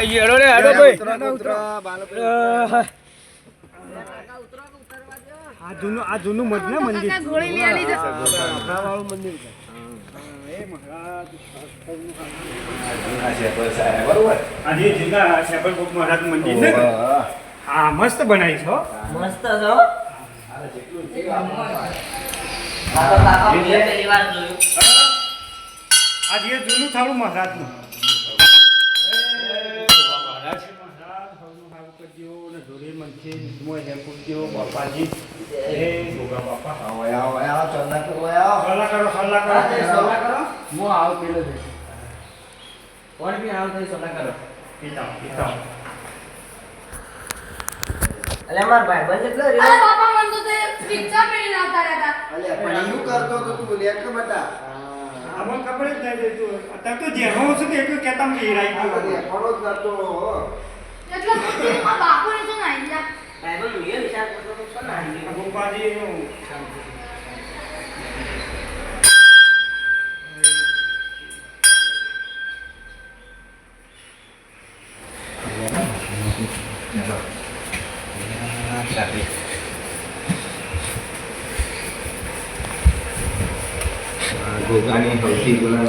હેડો રે, હેડો ભાઈ. આ જૂનું આ જૂનું મત ને મંદિર. છે. જૂના મહારાજ મંદિર હા મસ્ત બનાવી છો મસ્ત છો આ તો કાકા મેં પહેલી વાર જોયું આ જે જૂનું થાળું મહારાજનું બાપાજી એ ગોગા બાપા સલ્લા કરો સલ્લા કરો. હું આવ પેલો છે કોણ બી આવ તો સલાહ કરો. પિતા પિતા અલે અમાર ભાઈ બંધ એટલો અરે રહ્યો બાપા મને તો તે રિક્ષા પહેરીને આવતા રહેતા. આમાં ખબર જ નહીં તું. અત્યારે તો જેનો છે તે કહેતા મેં હીરાઈ ગયો. એટલે પછી મારા બાપુને તો નાઈ ગયા. ભાઈ બંધ હું એ વિચાર કરતો તો શું ના આ ગોપાજી નું ગોગાની સૌથી જૂના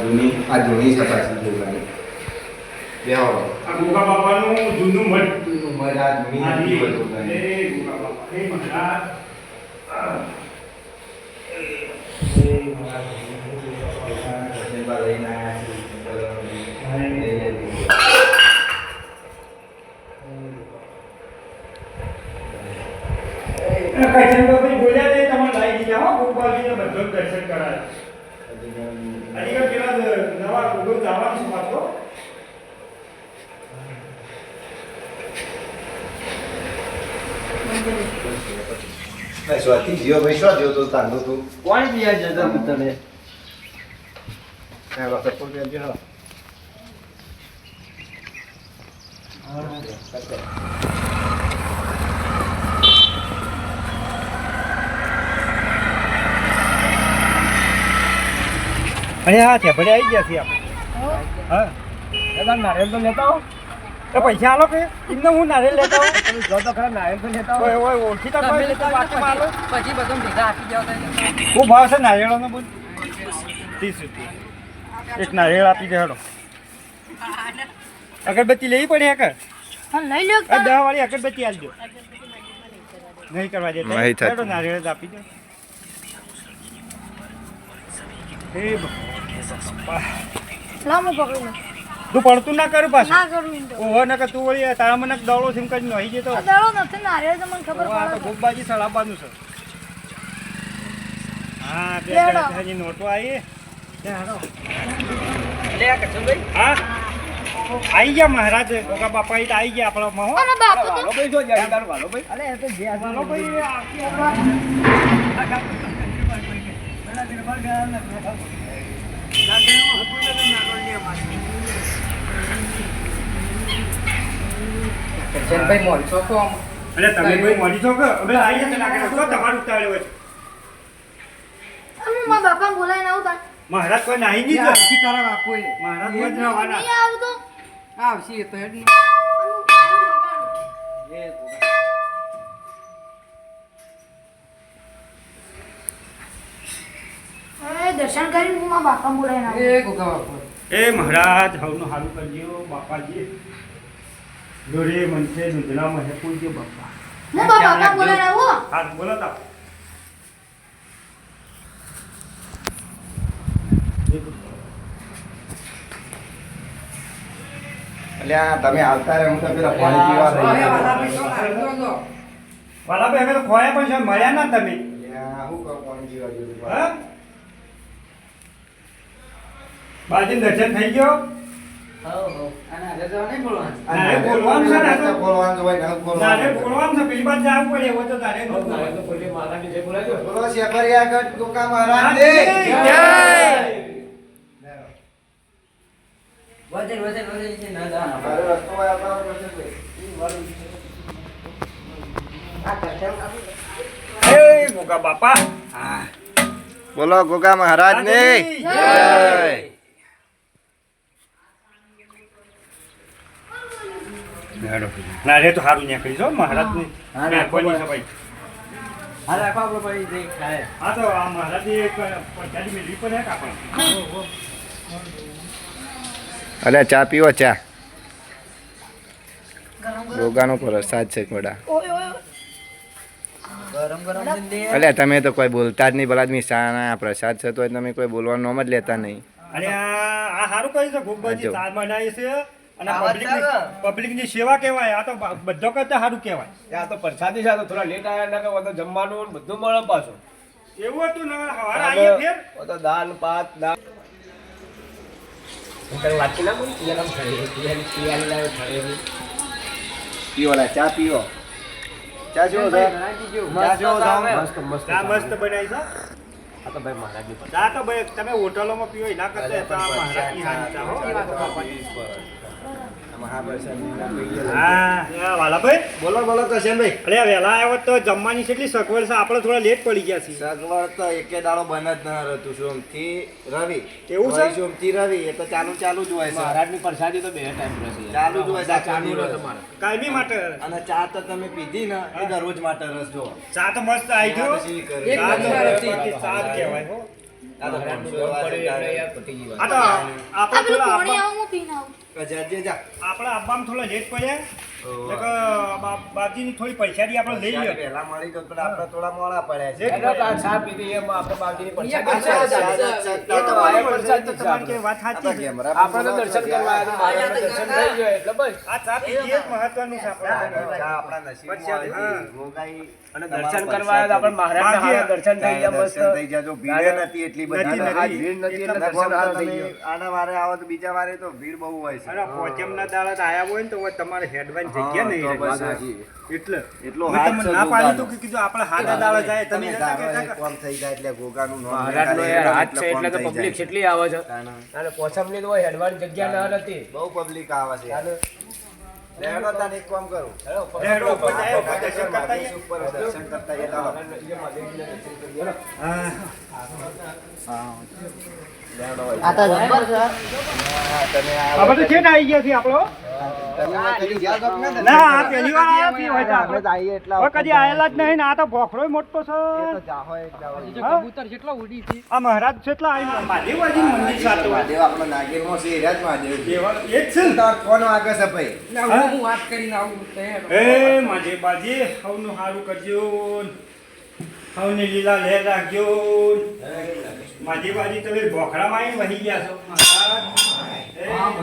આ ગોગા બાપાનું જૂનું મઠ આ હતી. એ ગોગા બાપા. એ મહારાજ. બોલ્યા તે તમારે લાવી દીધા હો ગોપાલજીને બધો દર્શન કરાય હજી કાંઈ નવા ગોગો જવાનું છે પાછો. સ્વાતિ જીઓ ભાઈ શું જોતો તાંડો તું. કોણ બી જતો હા વખત અને છે ભલે આવી ગયા છીએ આપણે. હા. દાદા નારિયેલ તો લેતા હો તો પૈસા આલો કે? એમને હું નારિયેલ લેતા હોઉં તમે જો તો ખરા નારિયેલ તો લેતા હો ઓય ઓય ઓળખીતા કોઈ લેતા બાકી મારો પછી બધું ભેગા આપી જાવ તો શું ભાવ છે નારિયેળોનો બોલ? ત્રીસ રૂપિયા. એક નારિયેળ આપી દે હેડો. અગરબત્તી લેવી પડે હેકર? હા, લઈ લો આ દહ વાળી અગરબત્તી આલજો. નહીં કરવા દે નહીં થતું. હેડો નારિયેળ જ આપી દે. હે બાપા. લામો હું પકડી. તું પડતું ના કરું પાછું ના કરું. ઓહો નકર તું વળી તારા મને દોડો સિમ કરી નહીં જતો આ દાડો નથી નારિયેળ તો મને ખબર તો પડે છે. ગોગબાજી સળાવવાનું છે હા બે. હજી નોટો આવી લે આ કચુભાઈ હા આવી ગયા મહારાજ ગોગા બાપા ઈ આઈ આવી ગયા આપણો મહો અરે બાપુ તો ભાઈ જો જાય તારો વાલો ભાઈ અરે એ તો જે વાલો ભાઈ આખી આપણા કચનભાઈ મોલ છો તો અરે તમે ભાઈ? મોડી છો કે? અમે આવી ગયા લાગે તો તમારું ઉતાવળ હોય છે? હું મારા બાપાને બોલાવીને આવું તાર. મહારાજ કોઈ નાહી નહીં જો આખી તારા બાપુ એ. મહારાજ કોઈ ના વાના નહીં આવું. તો આવશે એ તો હેડ ને. એ દર્શન કરીને હું બાપા બોલાવીને આવું. એ ગોગા બાપુ એ મહારાજ હવનું હારું કરજો બાપાજી દોરે મનસે દુધલા મહે પૂજ્ય બાપા. હું બાપા કા બોલાવીને રહો હા બોલો તા. અલ્યા તમે આવતા રહે હું તો પેલા પાણી પીવા રહી વાલા ભાઈ અમે તો ખોયા પણ છે મળ્યા ના તમે. અલ્યા, હું કહું પાણી પીવા હા? બાજી દર્શન થઈ ગયો? નારે બોલવાનું. છે ને આ તો. બોલવાનું હોય ને નારે બોલવાનું બોલવાનું છે પેલી બાજુ જવું પડે એવો તો તારે ન બોલવાનું. બોલો ગોકા મહારાજ દે જય. વધે વધે વધે છે ના જા રસ્તો હોય આપણા કચન ગોગા બાપા. બોલો ગોગા મહારાજની જય! ના રે તો સારું નીકળી જો મહારાજ હા, મહેરબાની રાખો છે ભાઈ. હા રાખો આપણે ભાઈ જે ખાય. હા તો આ મહારાજની એક પંચાયતી મેળવી પણ હે કાપણ અલ્યા ચા પીવો ચા. ગોગાનો પ્રસાદ છે મોડા ઓય ઓય ગરમ ગરમ જલ્દી અલ્યા તમે તો કોઈ બોલતા જ નહીં ભલા શાના પ્રસાદ છે તો તમે કોઈ બોલવાનું નામ જ લેતા નહીં. અરે આ સારું કહ્યું છે ગોગબાજી જો. ચા બનાવી છે. અને પબ્લિક પબ્લિકની. સેવા કહેવાય આ તો બધો કરતા સારું કહેવાય આ તો પ્રસાદી છે થોડા લેટ આવ્યા ના કે જમવાનું બધું મળે પાછું એવું હતું ને સવારે આવીએ ફેર ઓ તો દાલ પાત દાલ તને ના પિયાલી લાવે ખડે પીવો લા ચા પીવો ચા જો ચા જો મસ્ત મસ્ત ચા મસ્ત બનાવી છે આ તો ભાઈ મહારાજની ચા તો ભાઈ તમે હોટલોમાં પીવો એના કરતા મહારાજની હારી ચા હો. બોલો બોલો કશનભાઈ. અરે વહેલા આવ્યો તો જમવાની કેટલી સગવડ છે આપણે થોડા લેટ પડી ગયા છીએ. સગવડ તો એકે દાડો બંધ જ ન રહેતું સોમથી રવિ. એવું છે? સોમથી રવિ એ તો ચાલુ ચાલુ જ હોય મહારાજની પ્રસાદી તો બે ટાઈમ રહેશે. ચાલુ જ હોય ચાલુ રહે તમારે. કાયમી માટે અને ચા તો તમે પીધી ને એ દરરોજ માટે રસ જો ચા તો મસ્ત આવી ગયો. ચા કહેવાય. હો આ તો આપણે થોડા જા, જા. આપણે આબામાં થોડા લેટ પડ્યા બાપજીની થોડી પૈસાની આપણે લઈ લઈએ પહેલા મળી તો આપણે થોડા મોડા પડ્યા છે. એક- આ ચા પીધી એમાં આપણે બાવજીની પ્રસાદી આ ચા, ચા, ચા, ચા, એ તો ચા. બરાબર તો તમારી કે વાત સાચી છે? આપણે તો દર્શન કરવા આવ્યા તો દર્શન થઈ જાય એટલે બસ. આ ચા પીધી એ મહત્વનું છે આપણે આપણા નસીબમાં અને દર્શન કરવા આવ્યા આપણે મહારાજના દર્શન થઈ ગયા મસ્ત. દર્શન થઈ ગયા. જો ભીડ નથી એટલી બધી. આ ભીડ નથી એટલે દર્શન થઈ ગયો. આના વારે આવો તો બીજા વારે તો ભીડ બહુ હોય છે. અરે પોચમના દાડા આયા હોય ને તો તમારે હેડવાની જગ્યા નહીં રહે. એટલે એટલો હાથ ના પાડી તો. કીધું આપણે હાથ દાડા જાય. તમે કોમ થઈ જાય એટલે ગોગાનું નો હાથ છે એટલે તો પબ્લિક કેટલી આવે છે. અને પોસમની તો હેડવાની જગ્યા ન હતી બહુ પબ્લિક આવે છે. લેડો તાને એક કામ કરું. લેડો ઉપર જાય, દર્શન કરતા ઉપર દર્શન કરતા જતા રહો. હા. આ તો જબર છે. હા, આપણે તો આવી ગયા આપણો છો કે ના? ના પહેલી વાર આયા છીએ હોય આપણે આપણે. એટલા કદી આયેલા જ નહીં ને આ તો ભોખરોય મોટો છે? કબૂતર જેટલો ઉડી આ મહારાજ મંદિર મહાદેવ આપણો નાગેરમાં છે, એ જ મહાદેવ. એ જ છે ને તાર કોણ વાગે છે ભાઈ? હા? હું વાત કરીને આવું તો એ માજે બાજી હવનું સારું કરજો હવને લીલા લે રાખજો માજી બાજી તમે ભોખરામાં આવીને વહી ગયા છો મહારાજ.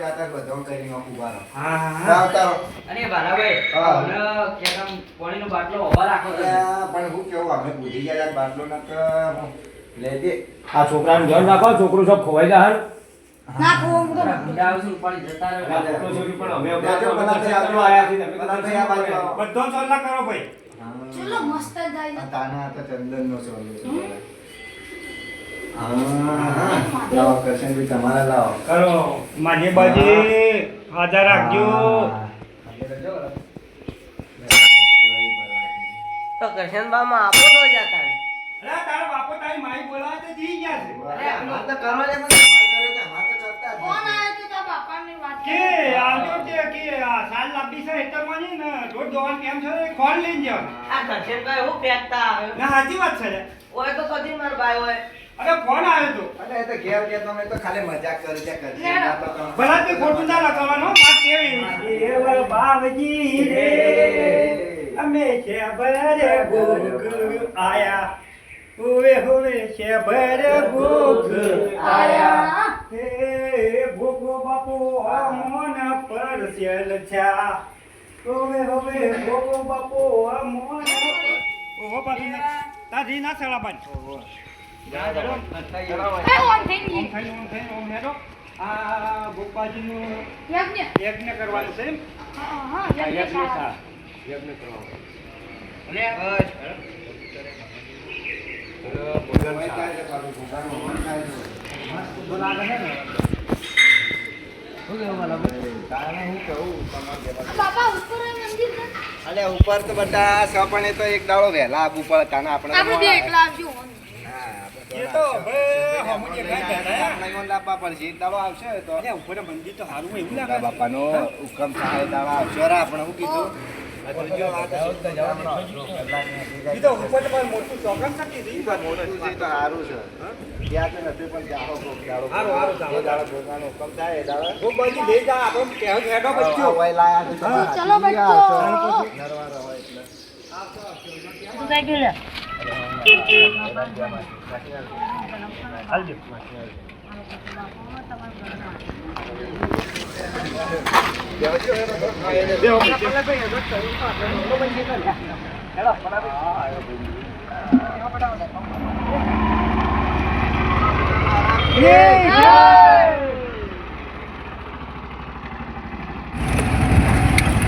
અલ્યા, ભરત આ કરીને ઊભા રહો. હા. હા જાઓ. અને બાલાભાઈ હા. પાણીનો બાટલો ઊભા રાખો પણ હું કેવું અમે ભૂલી ગયા બાટલો ના લે દે. આ છોકરાને ઘર રાખો છોકરું સબ ખોવાઈ જાય ના તો જતા રહો. પણ અમે આયા આવો. બધો સલ્લા કરો ભાઈ. ચલો મસ્ત જાય તાના તો ચંદન નો છે. લાવો કરશનભાઈ તમારા લાવો. કરો. માજી બાજી હાજર રાખજો. તો કરશનબામાં આપો તો જતા. અરે તારા બાપો તારી માઈ બોલાવે તો જી ગયા છે. વાત તો કરો લે મને વાત કરે છે વાત કરતા કોણ આયો તો તારા બાપાની વાત કે આવજો તે કે આ સાલ લાંબી છે હેતરમાં ની ને રોજ દોવાન કેમ છે ખોળ લઈને જાવ આ કરશનભાઈ હું ફેંકતા આવ્યો. ના સાચી વાત છે. ઓય તો કદી માર ભાઈ હોય. અરે ફોન આવ્યો તો? અરે એ તો ઘેર ઘેર તમે તો ખાલી મજાક કરી છે તમે- ભલા તે ખોટું ના લખવાનો વાત કેવી? એ બાવજી રે. અમે છે ભરે ભૂખ આયા. ઓવે હોવે છે ભરે ભૂખ આયા. હે ભોગો બાપો મોન પર સેલ છા. હોવે હોવે ભોગો બાપો અમોન ઓહો બાપુ તાજી ના સળા બાજ એ યજ્ઞ કરવાનું છે યજ્ઞ કરવાનું. ઉપર તો બધા સપણે તો એક દાડો વહેલા આબુ પડે તાને આપણે આપણે બે એકલા આવજો એ તો હે. લાવવા પડશે દાડો આવશે તો અરે ઉપર મંદિર તો સારું એવું લાગે બાપાનો હુકમ થાય દાડો આવશે. રે કીધું. પણ હારું, હારું, ચાલો.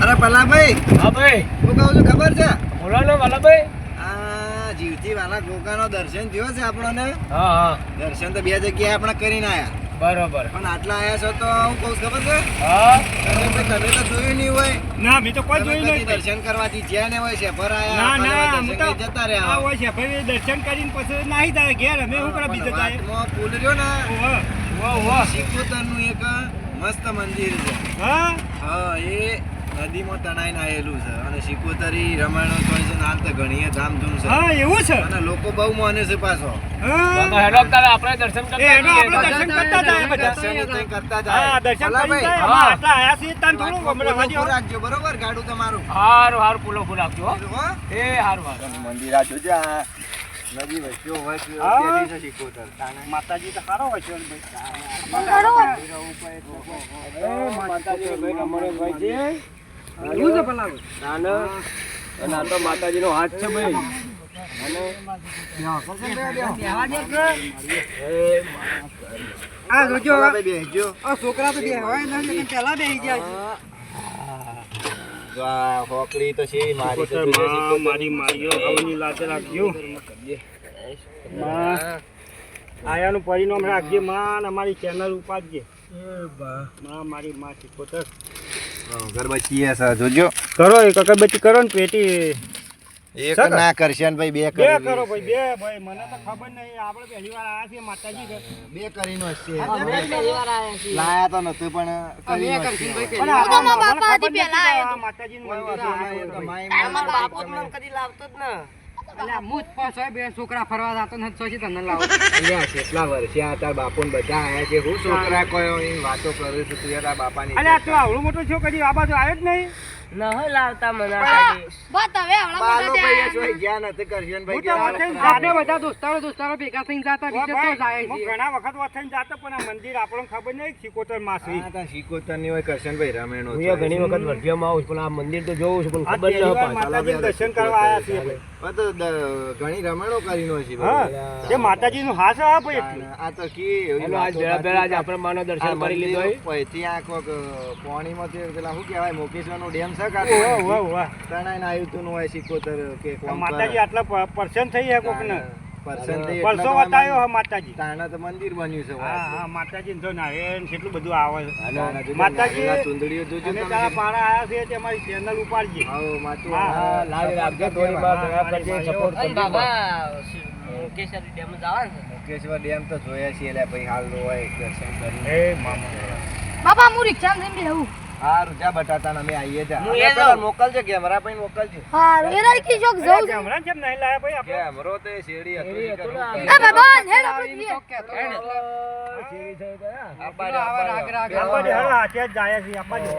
અરે પલાભાઈ હા ભાઈ. હું કહું છું ખબર છે? બોલો ને વાલાભાઈ જીવથી વાલા ગોગાનો દર્શન થયો છે આપણને? હા હા. દર્શન તો બે જગ્યાએ આપણે કરીને આયા. બરોબર. પણ આટલા આયા છો તો હું કહું ખબર છે? હા. તમે તો તમે તો જોયું નહીં હોય. ના મેં તો કોઈ જોયું નહીં દર્શન કરવાથી જ્યાં ને હોય છે ભર આયા ના ના હું તો જતા આ હા હોય છે ભાઈ દર્શન કરીને પછી નાહી થાય ઘેર. અમે હું કરા બીજે જાય પુલ રહ્યો ને. ઓહો, ઓહો, ઓહો. શિકોતરનું એક મસ્ત મંદિર છે. હા? હા એ નદીમાં તણાઈને આવેલું છે અને શિકોતરી રમાયણ તો છે હાલ તો ઘણી ધામધૂમ છે હા એવું છે અને લોકો બહુ માને છે પાછો તારે આપણે દર્શન એ એનો આપણે દર્શન કરતા જાય બધા દર્શન ય તઈ હા દર્શન કરી જાય હા. આટલા આયા છીએ તાન થોડું હમણાં પૂરો રાખજો બરોબર ગાડું તમારું હારું હારું ફૂલો ફૂલ. હો? એ હારું હારું મંદિર આ જોજે આ નદી વચ્ચે હોય છે હા. તેથી છે શિકોતર માતાજી તો સારો હોય છે ભાઈ માતાજી ભાઈ અમારે ભાઈ છે નાનો. અને આ તો માતાજીનો હાથ છે ભાઈ. છોકરા તો બેહવાય ગયા હોકડી તો મારી તો. મારી મારીઓ આયાનું પરિણામ રાખજે માં અમારી ચેનલ ઉપાડજે. માં મારી માં હા, છે જોજો. કરો એક અગરબત્તી કરો ને પેટી. એક ના કરશે ને ભાઈ બે બે કરો ભાઈ બે ભાઈ મને તો ખબર નહીં. આપણે પહેલી વાર આયા છીએ માતાજી. બે કરીને લાયા તો નતું પણ કરીને હશે. પણ આ- તો મારા મને બાપા ખબર હજી નથી પહેલા આયા આ માતાજીનું મંદિર હા, આ એ તો માઈ તારા માઈ બાપુ જ તમે- કદી લાવતો જ ને અલ્યા, કેટલા વર્ષે આ તાર બાપુને બધા આયા છે? હું છોકરા કયો વાતો કરું છું તું આ બાપાની અલ્યા તું આવડો મોટું છો કદી આ બાજુ આવ્યો જ નહીં? ન લાવતા મને બસ હવે હમણાં ભાઈ જોઈ ગયા નથી કરશનભાઈ હું તો કે વથઈને આ જાતે બધા દોસ્તારો દોસ્તારો ભેગા થઈને જાતા બીજે તો જાય છે. ઘણા વખત જાતો પણ આ મંદિર આપણને ખબર નહીં શીકોતર માસી હા, તાર શિકોતરની હોય કરશનભાઈ રમેણો હું ઘણી વખત વર્ધ્યામાં આવું પણ આ મંદિર તો જોઉં છું પણ ખબર ન પાછી દર્શન કરવા આવ્યા છીએ ભાઈ. તો ઘણી રમણો કરીને છે ભાઈ. એ માતાજીનું હાસ હા ભાઈ. આ તો કી એનો આજ આપણે માનો દર્શન કરી લીધો હોય. ઉપરથી આ કોક, અ, પેલા શું કહેવાય મોકેશ્વરનો ડેમ છે કાં? ઓહો, ઓહો, ઓહો. તણાઈને આવ્યું તું હોય સિકોતર કે માતાજી આટલા પર્સન થઈ ગયા કોકને? પરસન પરસો તો બતાવ્યો માતાજી. તાણા તો મંદિર બન્યું છે હા હા માતાજી જો ના એ કેટલું બધું આવે. છે તાણા જોજો, માતાજી ચુંદડીઓ જોજો અમે તારા પાડા આવ્યા છે તે અમારી ચેનલ ઉપાડજે. આવો, માતું, હા, હા, રાખજો થોડી વાર સપોર્ટ કરજો બાબા કેસરી ડેમ જવાનું મુકેશ્વર ડેમ તો જોયા છીએ એટલે ભાઈ હાલ નો હોય દર્શન કરી. એ મામા. હું રિક્ષા લઈને બેહું. હારું જા બટાટા અમે આવીએ જા હું એ પેલા. મોકલજો કેમેરા ભાઈ મોકલજો હારું, એ રાઈ ચોક જવું છે. કેમ નહીં લાયા ભાઈ આપણે કેમેરો તો એ હતો ઈ હતું કરું. ને એ ભગવાન, હેડ આપણે જઈએ. આપાડો, આપાડો. આપણે હર હાથે જાય છે જાય છે.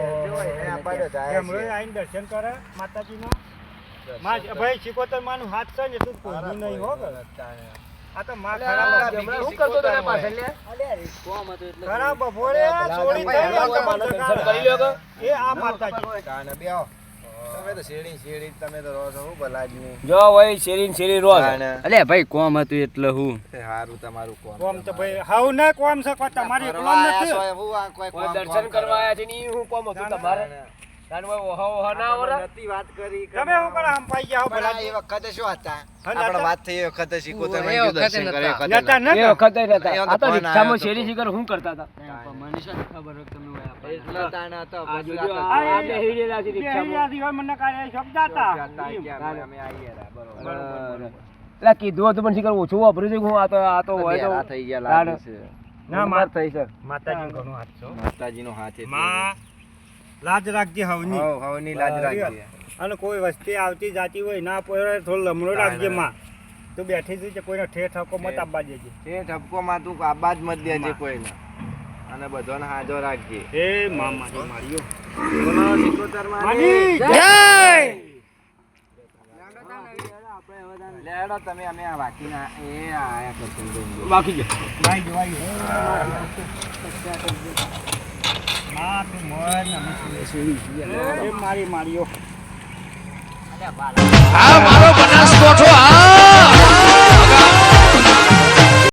દર્શન કરે માતાજીનો માં ભાઈ શિકોતર માનું હાથ છે ને તું નહીં હો કે. આ તો માં ખરા શું કરતો તને પાછળ લે કરી એ આ કાને બેહો. જો ભાઈ શેરી શેરી રોજ. અલે ભાઈ કોમ હતું એટલે હું. સારું તમારું કોમ કોમ તો ભાઈ હાવ ના કોમ છે તમારી કોમ નથી. છો, હું આ કોઈ કોઈ દર્શન કરવા આયા છે ને હું કોમ હતું તમારે? તાન ઓહો ઓહો ના આવરે નથી વાત કરી તમે શું કરો આમ પાઈ ગયા ભલા. એ વખતે શું હતા? આપણે વાત થઈ એ વખતે શીખો તમે એ કીધું દર્શન કરે, નતા. નતા નતા. એ વખતે નતા. આ તો તો રિક્ષામાં શેરી શીખર હું કરતા હતા? મનીષા ખબર તમે એટલા તાણા હતા, આ પછી જોજો આ આ આ બેહી રહેલા છે રિક્ષામાં હૈયા મને કાલે શબ્દ હતા. હતા અમે અમે બરોબર. એટલે કીધું હતું પણ શીખર ઓછું વાપર્યું છે હું આ તો આ તો હોય તો થઈ ગયા લાગે છે. ના માર થઈ છે માતાજી ઘણો હાથ છો. માતાજીનો હાથ છે. માં લાજ રાખજે હવની. હવ, હવની લાજ રાખીએ. અને કોઈ વસ્તી આવતી જાતી હોય ના પોરે થોડો લમડો રાખજે માં. તું બેઠી હતી કોઈને ઠે ઠપકો મત આબા દેજે. તે ઠપકોમાં તું આબાજ મત દેજે કોઈને. અને બધાને હાજો રાખજે. એ મામા મારી મારીઓ. બોલો સિકોતરમાં માની. જય! લેડો તમે અમે આ વાકીના એ આયા કરશું. બાકી છે ભાઈ જોવાઈ માં તું મર ને અમે સુઈ એ મારી મારીઓ. આ મારો બનાસકોઠો આ